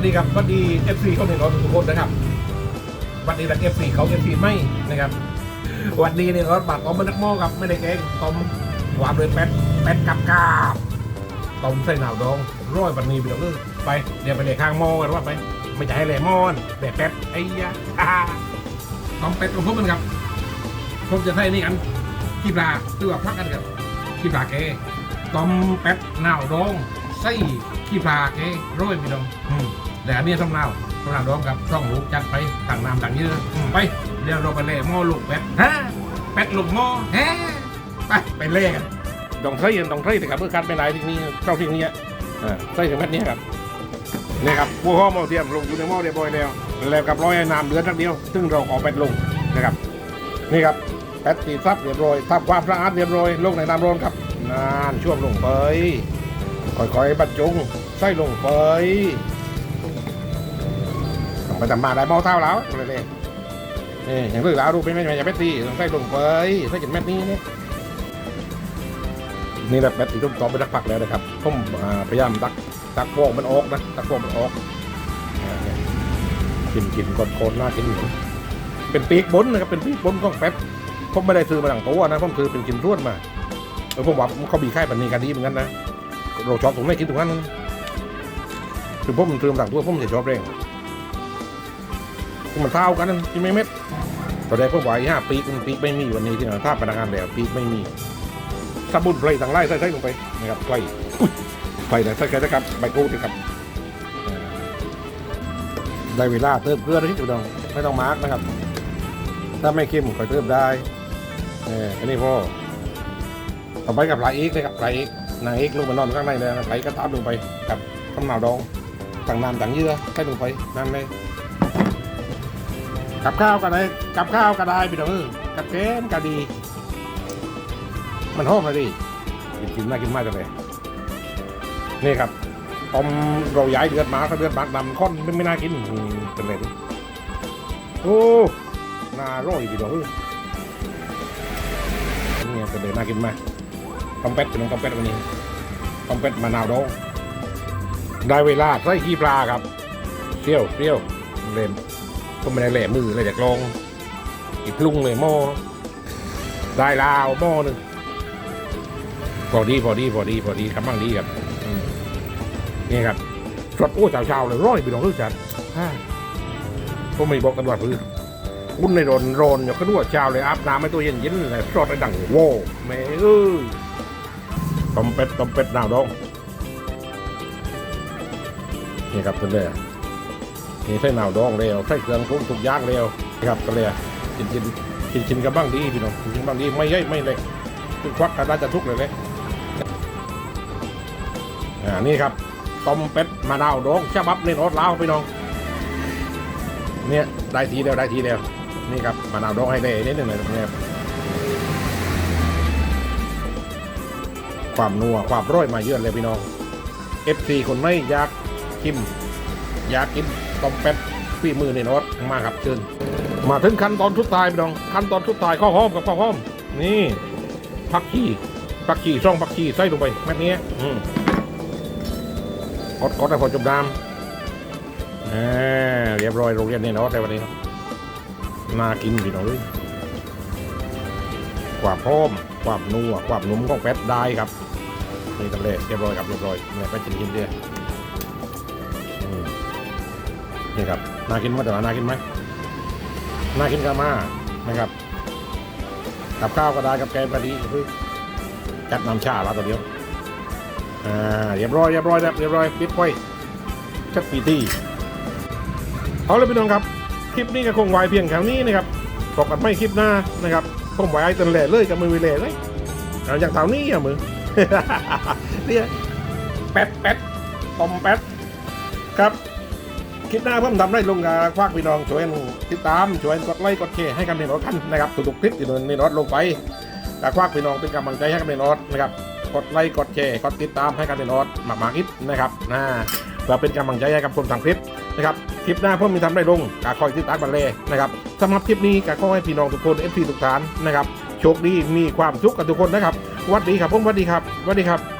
สดีครับสวัสดีเอฟซีเขาหนึ่งร้อยทุกคนนะครับสวัสดีจากเอฟซีเขาเอฟซีไม่นะครับวันนี้เนี่ยรถบัตรต้มมันนักหม้อครับไม่ได้แกงต้มหวานเลยแป๊ดแป๊ดกับกาบต้มใส่หนาวดองร้อยบันนี้ไปเดี๋ยวเออไปเดี๋ยวไปเลยข้างหม้อกันว่าไปไม่จะให้แหลมอนแดดแป๊ดไอ้ยะอ่าต้มเป็ดของผมมันครับผมจะใส่นี่กันขี้ปลาตัวาพักกันครับขี้ปลาแกต้มเป็ดหนาวดองใส่ขี้ปลาแกร้อยไปดองอืม แต่อันนี้ต้องเล่าต้องเล่าร้องกับช่องลูกจัดไปต่างน้ำต่างเยอะไปเดี๋ยวเราไปเล่หม้อลูกเป็ดฮะเป็ดลูกหม้อฮะไปไปเล่กันต้องใช้กันต้องใช้แต่ครับเพื่อคัดไปไหนที่นี่เข้าที่นี้อ่าใช้ถึงแม็ดนี้ครับนี่ครับบัวหม้อเทียมลงอยู่ในหม้อเรียบร้อยแล้วแล้วกับร้อยน้ำเดือดทักเดียว ซึ่งเราเอาเป็ดลงนะครับ นี่ครับเป็ดตีซับเรียบร้อยทับความสะอาดเรียบร้อยลงในน้ำร้อนครับนานช่วงลงไปค่อยๆบรรจงใส่ลงไป ต้องไปทำมาได้เมาเท่าแล้วเลยเลยนี่อย่างเรื่องราวดูเป็นไม่ไม่จะเป็ดตีต้องใส่ลงไปใส่กินเม็ดนี้นี่นี่แหละเป็ดตีต้มตอมไปสักพักแล้วนะครับผมอ่าพยายามตักตักฟองมันออกนะตักฟองมันออกอ่าเนี่ยกินกินกดโคนๆน่ากินอยู่เป็นปีกบนนะครับเป็นปีกบนของเป็ดผมไม่ได้ซื้อมาหลังตัวนะผมซื้อเป็นกินร่วนมาเออผมว่าเขาบีค่ายปันนี้กันดีเหมือนกันนะเราชอบตรงไหนกินตรงนั้นนะคือผมซื้อมาหลังตัวผมจะชอบเร่ง มันเท่ากันกินไม่เม็ดตอนแรกผมไหวห้าปีกมันปีไม่มีวันนี้ที่ไหนถ้าพนักงานแล้วปีไม่มีสมุนไพรต่างไล่ใส่ใส่ลงไปนะครับไฟไฟไหนใส่ใส่นะครับใบกูดนะครับได้เวลาเติมเกลือที่ถูกต้องไม่ต้องมาร์กนะครับ ถ้าไม่เข้มก็เติมได้เอออันนี้พ่อต่อไปกับปลาเอกเลยครับปลาเอกนางเอกลงมานอนข้างในเลยนะปลกก็ตามลงไปกับข้าวหนาวดองต่างน้ำต่างเยื่อใส่ลงไปนั่นเลย กับข้าวก็ได้กับข้าวก็ได้พี่น้องเออกับแกงก็ดี มันหอมเลยดิกินกินน่ากินมากจเลยนี่ครับตอมเราย้ายเดือดหมาถ้าเดือดหมากดำค่อนไม่ไม่น่ากินเป็นไรดิโอ้น่าร่อยพี่น้องเออนี่เป็นเลยน่ากินมากต้มเป็ดพี่น้องต้มเป็ดวันนี้ต้มเป็ดมะนาวดองได้เวลาใส่ขี้ปลาครับเปรี้ยวเปรี้ยวเล่น ก็ไม่ได้แหลมือเลยจากลองอีกลุงเลยหม้อได้ลาวหม้อหนึ่งพอดีพอดีพอดีพอดีคำบ้างดีครับนี่ครับสดโอ้เช้าๆเลยร้อยไปลองรู้จักก็ไม่บอกกันว่าคืออุ่นในรอนรอนอยู่ก็นวดเช้าเลยอาบน้ำให้ตัวเย็นเย็นเลยสดในดังโว้แม่เอ้ยต้มเป็ดต้มเป็ดหนาวดองนี่ครับเป็นเลย นี่ใส่หนาวดองเร็วใส่เครื่องปรุงทุกอย่างเร็วนะครับก็เลยกินกินกินกินกันบ้างดีพี่น้องกินกินบ้างดีไม่ใช่ไม่เล็กคือควักกันได้จะทุกเลยเลยอ่านี่ครับต้มเป็ดมะนาวดองฉบับในรถลาวพี่น้องเนี่ยได้ทีเดียวได้ทีเดียวนี่ครับมะนาวดองให้ได้นิดหนึ่งเลยเนี่ยความนัวความร้อยมาเยอะเลยพี่น้อง FC คนไม่อยากชิมอยากกิน ต้มเป็ดฝีมือในรถมาครับเชิญมาถึงขั้นตอนทุดท้ายพี่น้องขั้นตอนทุดท้ายข้าวหอมกับข้าวหอม นี่ผักชีผักชีช่องผักชีใส่ลงไปแม่นี้อืมกดกดให้พอจมน้ำอ่าเรียบร้อยโรงเรียนนี่เนาะแต่วันนี้น่ากินพี่น้องเลยความหอมความนัวความนุ่มของเป็ดได้ครับนี่ทำเลยเรียบร้อยครับเรียบร้อยเนี่ยไปกินกินเดียว นี่ครับน่ากินไหมแต่ว่าน่ากินไหมน่ากินกันมากนะครับกับข้าวก็ได้กับแกงก็ดีเฮ้ยจัดน้ำชาแล้วตัวเดียวอ่าเรียบร้อยเรียบร้อยแล้วเรียบร้อยปิดไว้ชักปีที่เอาเลยพี่น้องครับ คลิปนี้ก็คงไว้เพียงแค่นี้นะครับพบกันไม่คลิปหน้านะครับผมไว้ตันแหล่เลยกับมือวิเล่เลยเอาอย่างเท่านี้อะมือเนี่ยแป๊ดแป๊ดต้มแป๊ดครับ คลิปหน้าเพิ่มทำได้ลงกับควักพี่น้องช่วยติดตามช่วยกดไลค์กดแชร์ให้กันในรถกันนะครับทุกๆคลิปที่ในรถลงไปกับควักพี่น้องเป็นกำลังใจให้กันในรถนะครับกดไลค์กดแชร์กดติดตามให้กันในรถมากหมากอิดนะครับนะเพื่อเป็นกำลังใจให้กับคนทำคลิปนะครับคลิปหน้าเพิ่มมีทำได้ลงกับคอยติดตามบันเลยนะครับสำหรับคลิปนี้ก็ขอให้พี่น้องทุกคนเอฟซีทุกท่านนะครับโชคดีมีความสุขกับทุกคนนะครับสวัสดีครับผมสวัสดีครับสวัสดีครับ